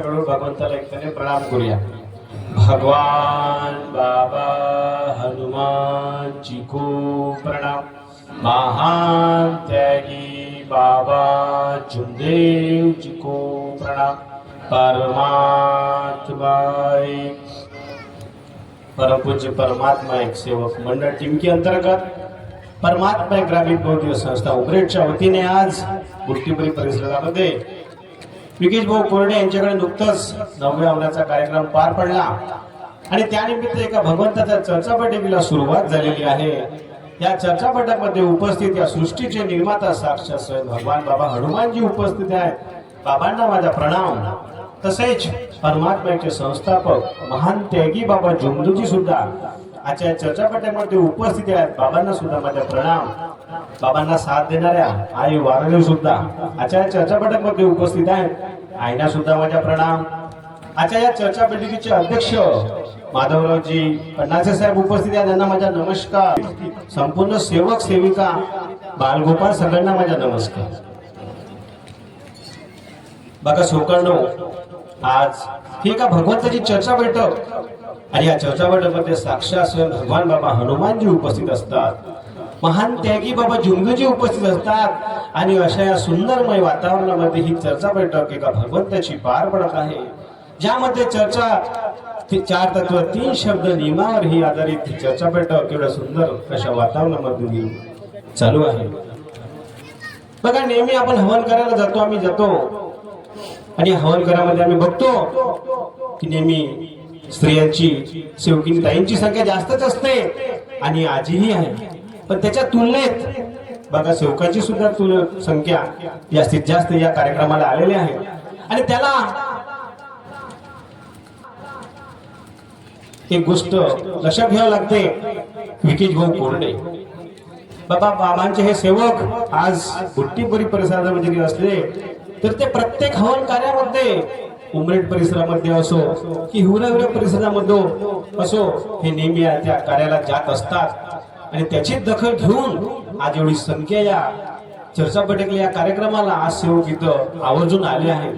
कडून भगवंताला एकट्याने प्रणाम करूया. भगवान बाबा हनुमान जी को प्रणाम. महान त्यागी बाबा जुमदेव जी को प्रणाम. परमात्मा परमपूज्य परमात्मा एक सेवक मंडळ टिमकी अंतर्गत. परमात्मा ग्रामीण बौद्धिक संस्था उमरेडच्या वतीने आज बुट्टीपुरी परिसरामध्ये विकेश भाऊ कोरडे यांच्याकडे नुकतंच नवव्या अंगाचा कार्यक्रम पार पडला. आणि त्यानिमित्त एका भगवंताच्या चर्चापटेला सुरुवात झालेली आहे. या चर्चापटामध्ये उपस्थित या सृष्टीचे निर्माता साक्षात स्वयं भगवान बाबा हनुमानजी उपस्थित आहेत. बाबांना माझा प्रणाम. तसेच परमात्म्याचे संस्थापक महान त्यागी बाबा जुमदूजी सुद्धा आजच्या या उपस्थित आहेत. बाबांना सुद्धा माझ्या प्रणाम. बाबांना साथ देणाऱ्या आई वारणे सुद्धा आजच्या या उपस्थित आहेत. आईना सुद्धा माझ्या प्रणाम. आजच्या या चर्चा बैठकीचे अध्यक्ष माधवरावजी पन्नासे साहेब उपस्थित आहेत. त्यांना माझा नमस्कार. संपूर्ण सेवक सेविका बालगोपाळ सगळ्यांना माझा नमस्कार. बघा सोकर्णो आज ही एका भगवंताची चर्चा बैठक. आणि या चर्चा बैठकमध्ये साक्षात स्वयं भगवान बाबा हनुमानजी उपस्थित असतात. महान त्यागी बाबा जुंगजी उपस्थित असतात. आणि अशा या सुंदरमय वातावरणामध्ये ही चर्चा बैठक एका भगवंताची पार पडत आहे. ज्यामध्ये चर्चा ती चार तत्व तीन शब्द नियमावर ही आधारित ही चर्चा बैठक एवढ्या सुंदर अशा वातावरणामध्ये चालू आहे. बघा नेहमी आपण हवन करायला जातो आम्ही जातो. आणि हवन करामध्ये आम्ही बघतो की नेहमी स्त्रियांची सेवकीन ताईंची संख्या जास्तच असते आणि आजीही आहे. पण त्याच्या तुलनेत बघा सेवकाची सुद्धा तुल संख्या जास्तीत जास्त या कार्यक्रमाला आलेली आहे. आणि त्याला एक गोष्ट लक्षात घ्यावं लागते विकेश भाऊ कोरडे. बाबा बाबांचे हे सेवक आज बुट्टीपुरी परिसरामध्ये जरी असले तर ते प्रत्येक हवन कार्यामध्ये उमरेड परिसरामध्ये असो की हिवराविरा परिसरामध्ये असो हे नेहमी त्या कार्याला जात असतात. आणि त्याची दखल घेऊन आज एवढी संख्या या चर्चा पटेल या कार्यक्रमाला आज सेवक इथं आवर्जून आले आहे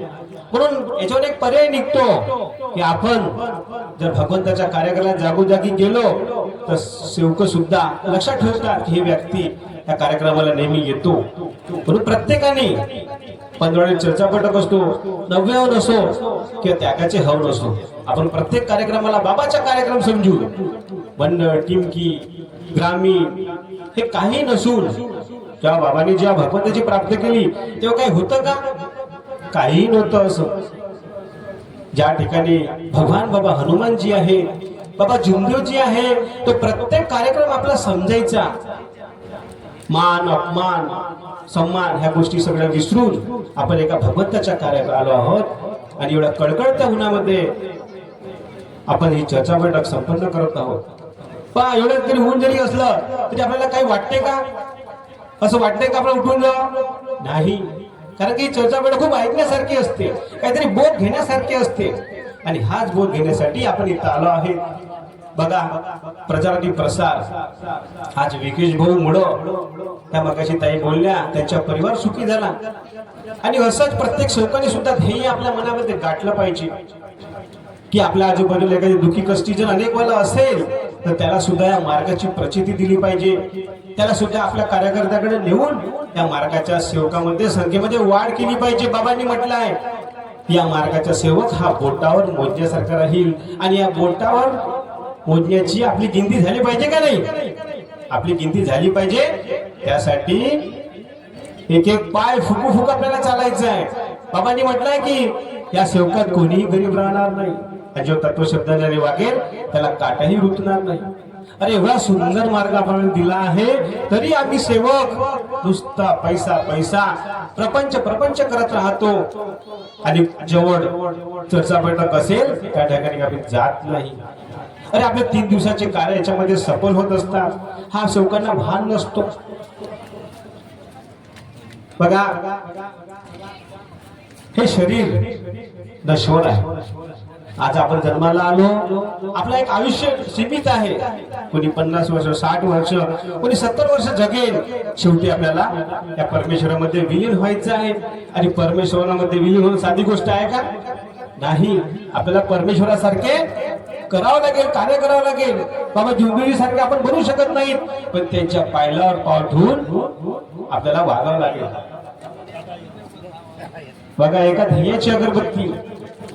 म्हणून याच्यावर एक पर्याय निघतो की आपण जर भगवंताच्या कार्यक्रमाला जागोजागी गेलो तर सेवक सुद्धा लक्षात ठेवतात ही व्यक्ती या कार्यक्रमाला नेहमी येतो. म्हणून प्रत्येकाने पंधरावडी चर्चा पटक असतो नव्या हवन असो किंवा त्यागाचे हवन असो आपण प्रत्येक कार्यक्रमाला बाबाचा कार्यक्रम समजू. मंडळ टिमकी ग्रामीण हे काही नसून जेव्हा बाबांनी जेव्हा भगवंताची प्राप्त केली तेव्हा काही होतं का? काही नव्हतं असं. ज्या ठिकाणी भगवान बाबा हनुमानजी आहे बाबा जुमदेवजी आहे तो प्रत्येक कार्यक्रम आपला समजायचा. मान अपमान सन्मान ह्या गोष्टी सगळ्या विसरून आपण एका भगवंताच्या कार्यात आलो आहोत. आणि एवढ्या कडकडत्या उन्हामध्ये आपण ही चर्चा बैठक संपन्न करत आहोत. पहा एवढं तरी होऊन जरी असलं तरी आपल्याला काही वाटते का? असं वाटतंय का आपण उठून जा नाही. कारण की चर्चा वेळ खूप ऐकण्यासारखी असते. काहीतरी बोध घेण्यासारखी असते. आणि हाच बोध घेण्यासाठी आपण इथं आलो आहे. बघा प्रचार आणि प्रसार आज विकेश भाऊ मुळं त्या मगाशी ताई बोलल्या त्यांचा परिवार सुखी झाला. आणि असंच प्रत्येक शोकाने सुद्धा ध्येय आपल्या मनामध्ये गाठलं पाहिजे. की आपल्या आजूबाजूला एखादी दुखी कष्टी जर अनेक वेळा असेल तर त्याला सुद्धा या मार्गाची प्रचिती दिली पाहिजे. त्याला सुद्धा आपल्या कार्यकर्त्याकडे नेऊन या मार्गाच्या सेवकामध्ये संख्येमध्ये वाढ केली पाहिजे. बाबांनी म्हटलं आहे या मार्गाचा सेवक हा बोटावर मोजण्यासारखा राहील आणि या बोटावर मोजण्याची आपली गिंती झाली पाहिजे का नाही? आपली गिंती झाली पाहिजे. त्यासाठी एक एक पाय फुकू फुक आपल्याला चालायचं आहे बाबांनी म्हटलंय की या सेवकात कोणीही गरीब राहणार नाही. आणि जो तत्वशब्दाने वागेल त्याला काटाही रुतणार नाही. अरे एवढा सुंदर मार्ग आपण दिला आहे तरी आम्ही सेवक. नुसता पैसा पैसा. प्रपंच प्रपंच करत राहतो. आणि जवळ चर्चा बैठक असेल त्या ठिकाणी आम्ही जात नाही. अरे आपले तीन दिवसाचे कार्य याच्यामध्ये सफल होत असतात. हा सेवकांना भान नसतो. बघा हे शरीर नश्वर आहे. आज आपण जन्माला आलो. आपलं एक आयुष्य सीमित आहे. कोणी पन्नास वर्ष साठ वर्ष कोणी सत्तर वर्ष जगेल. शेवटी आपल्याला या परमेश्वरामध्ये विलीन व्हायचं आहे. आणि परमेश्वरामध्ये विलीन होणं साधी गोष्ट आहे का? नाही. आपल्याला परमेश्वरासारखे करावं लागेल कार्य करावं लागेल. बाबा जुंबिरी सारखे आपण बनू शकत नाहीत. पण त्यांच्या पायलावर पाव ठेवून आपल्याला वागावं लागेल. बघा एका ध्येयाची अगरबत्ती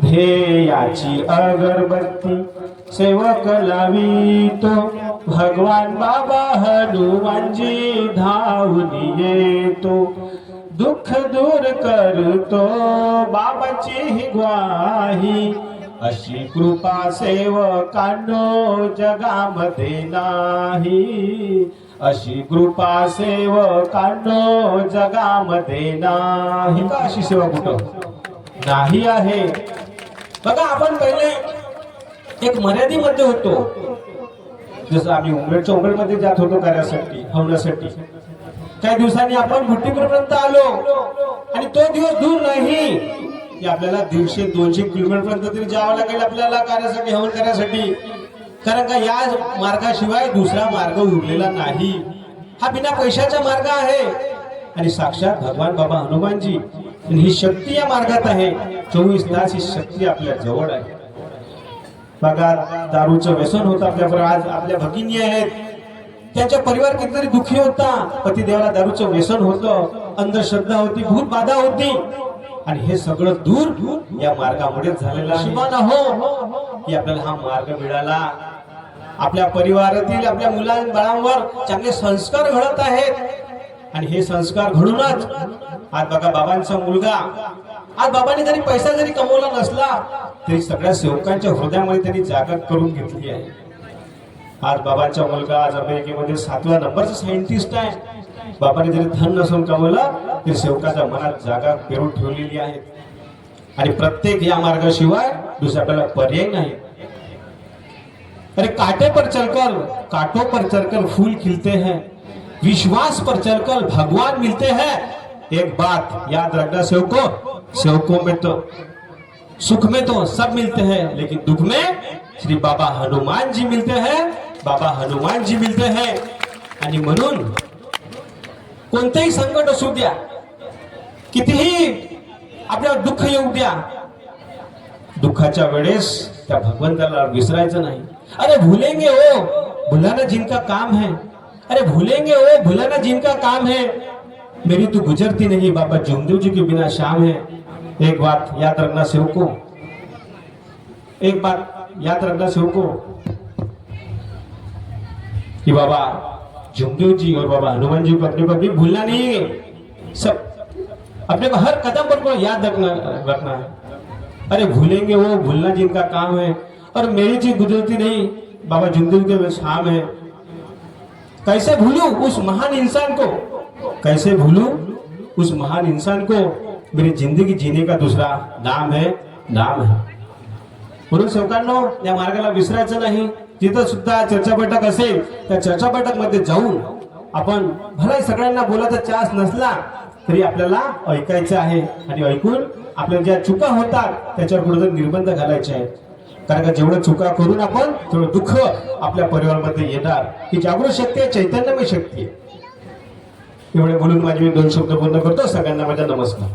हे याची अगरबत्ती सेवक लावितो. भगवान बाबा हनुमानजी धावून येतो. दुःख दूर करतो बाबाची ही ग्वाही. अशी कृपा सेवकांनो जगामध्ये नाही. अशी कृपा सेवकांनो जगामध्ये नाही. का अशी सेवा कुठं? नाही आहे. बघा आपण पहिले एक मर्यादेमध्ये होतो. जसं आम्ही उमेडच्या उमेडमध्ये जात होतो कार्यासाठी हवण्यासाठी काही दिवसांनी आपण भट्टीपूरपर्यंत आलो. आणि तो दिवस दूर नाही. की आपल्याला दीडशे दोनशे किलोमीटर पर्यंत तरी जावं लागेल आपल्याला कार्यासाठी हवन करण्यासाठी कारण का या मार्गाशिवाय दुसरा मार्ग उरलेला नाही. हा बिना पैशाचा मार्ग आहे. आणि साक्षात भगवान बाबा हनुमानजी आणि ही शक्ती या मार्गात आहे. चोवीस तास ही शक्ती आपल्या जवळ आहे. बघा दारूचं व्यसन होतं आपल्याबरोबर. आज आपल्या भगिनी आहेत. त्यांच्या परिवार कितीतरी दुःखी होता पतिदेवाला दारूचं व्यसन होतं. अंधश्रद्धा होती भूत बाधा होती. आणि हे सगळं दूर या मार्गामुळे झालेलं शिवान हो की आपल्याला हा मार्ग मिळाला. आपल्या परिवारातील आपल्या मुलां बाळांवर चांगले संस्कार घडत आहेत. आणि हे संस्कार घडूनच आज बघा बाबांचा मुलगा आज बाबांनी जरी पैसा जरी कमवला नसला तरी सगळ्या सेवकांच्या हृदयामध्ये त्यांनी जागा करून घेतली आहे. आज बाबांचा मुलगा आज अमेरिकेमध्ये सातव्या नंबरचा सायंटिस्ट आहे. बाबाने जरी धन नसून कमवलं तरी सेवकाच्या मनात जागा पेरून ठेवलेली आहे. आणि प्रत्येक या मार्गाशिवाय दुसऱ्या आपल्याला पर्याय नाही. अरे काटे पर चलकर काटो पर चलकर फूल खिलते हैं. विश्वास पर चलकर भगवान मिलते हैं। एक बात याद रखना सेवकों सेवकों में तो सुख में तो सब मिलते हैं लेकिन दुख में श्री बाबा हनुमान जी मिलते हैं बाबा हनुमान जी मिलते हैं। आणि म्हणून कोणतेही संकट असू द्या कितीही आपल्यावर दुःख येऊ द्या दुःखाच्या वेळेस त्या भगवंताला विसरायचं नाही. अरे भूलेंगे ओ हो, भुलाना जिनका काम है अरे भूलेंगे वो भुलाना जिनका काम है। मेरी तो गुजरती नहीं, बाबा जुमदेव जी के बिना शाम है। एक बात याद रखना सेवको एक बात याद रखना सेवको कि बाबा जुमदेव जी और बाबा हनुमान जी को अपने को कभी भूलना नहीं है। सब अपने को हर कदम पर को याद रखना रखना है। अरे भूलेंगे वो, भूलना जिनका काम है। और मेरी चीज़ गुजरती नहीं, बाबा जुमदेव के शाम है। कैसे भूलू उस महान इंसान को? कैसे भूलू उस महान इंसान को? मेरी जिंदगी जीने का दूसरा नाम है नाम है। म्हणून सेवकांनो या मार्गाला विसरायचं नाही. जिथं सुद्धा चर्चा बैठक असेल त्या चर्चा बैठकमध्ये जाऊन आपण भलाही सगळ्यांना बोलायचा चान्स नसला तरी आपल्याला ऐकायचं आहे. आणि ऐकून आपल्या ज्या चुका होतात त्याच्यावर कुठेतरी निर्बंध घालायचे आहेत. कारण का जेवढं चुका करून आपण तेवढं दुःख आपल्या परिवारामध्ये येणार. ही जागृत शक्ती आहे चैतन्यमय शक्ती आहे. एवढे बोलून माझे मी दोन शब्द पूर्ण करतो. सगळ्यांना माझा नमस्कार.